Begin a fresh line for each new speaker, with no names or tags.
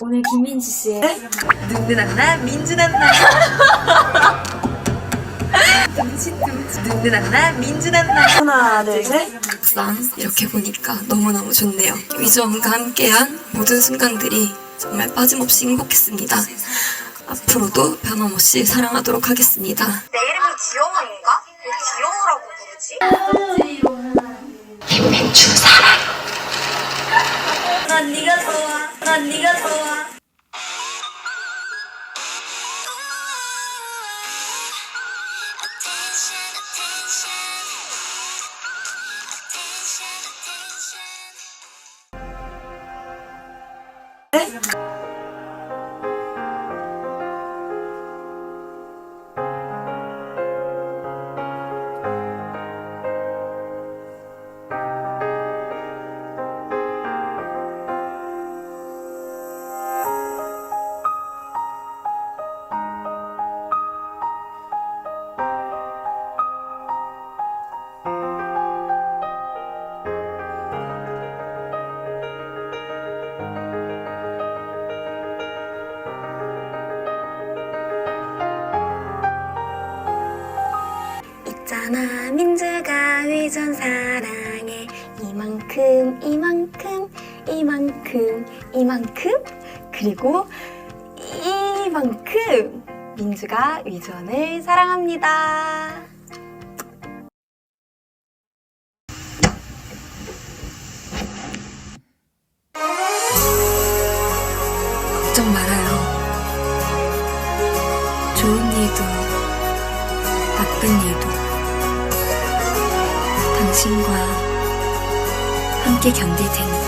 오늘 김민지 씨의
눈누난나 민주난나 둠칫둠칫 눈누난나 민주난나
하나 둘셋.
막상 이렇게 보니까 너무너무 좋네요. 위저원과 함께한 모든 순간들이 정말 빠짐없이 행복했습니다. 앞으로도 변함없이 사랑하도록 하겠습니다.
내 이름이? 왜 지영우라고 부르지?
김민주 사랑.
난 네가 좋아 난 네가 좋아
Attention,
있잖아. 민주가 위전 사랑해. 이만큼 이만큼 이만큼 이만큼? 그리고 이만큼. 민주가 위전을 사랑합니다.
걱정 말아요. 좋은 일도 나쁜 일도 당신과 함께 견딜 테니